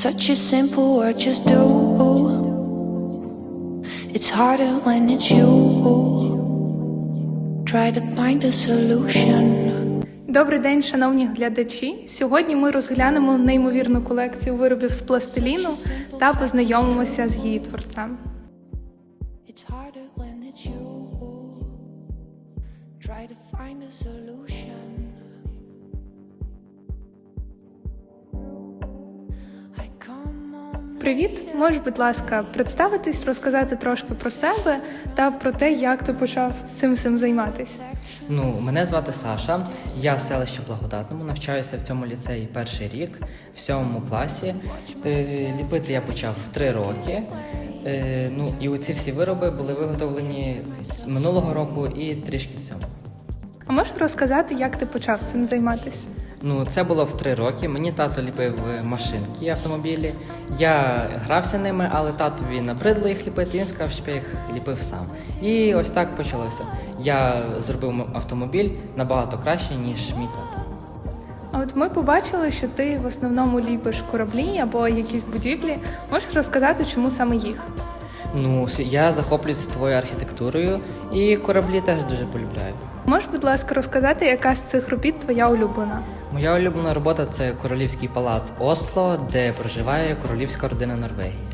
such a simple word, just do. It's harder when it's you. Try to find a solution. Добрий день, шановні глядачі. Сьогодні ми розглянемо неймовірну колекцію виробів з пластиліну та познайомимося з її творцем. It's harder when it's you. Try to find a solution. Привіт, можеш, будь ласка, представитись, розказати трошки про себе та про те, як ти почав цим всім займатися. Ну, мене звати Саша. Я з селища Благодатному, навчаюся в цьому ліцеї перший рік, в сьомому класі. Е, Ліпити я почав в три роки. Е, Ну і оці всі вироби були виготовлені з минулого року і трішки в цьому. А можеш розказати, як ти почав цим займатися? Ну, це було в три роки. Мені тато ліпив машинки автомобілі. Я грався ними, але татові набридло їх ліпити. Він сказав, щоб я їх ліпив сам. І ось так почалося. Я зробив автомобіль набагато краще, ніж мій тато. А от ми побачили, що ти в основному ліпиш кораблі або якісь будівлі. Можеш розказати, чому саме їх? Ну, я захоплююся твоєю архітектурою і кораблі теж дуже полюбляю. Можеш, будь ласка, розказати, яка з цих робіт твоя улюблена? Моя улюблена робота це королівський палац Осло, де проживає королівська родина Норвегії.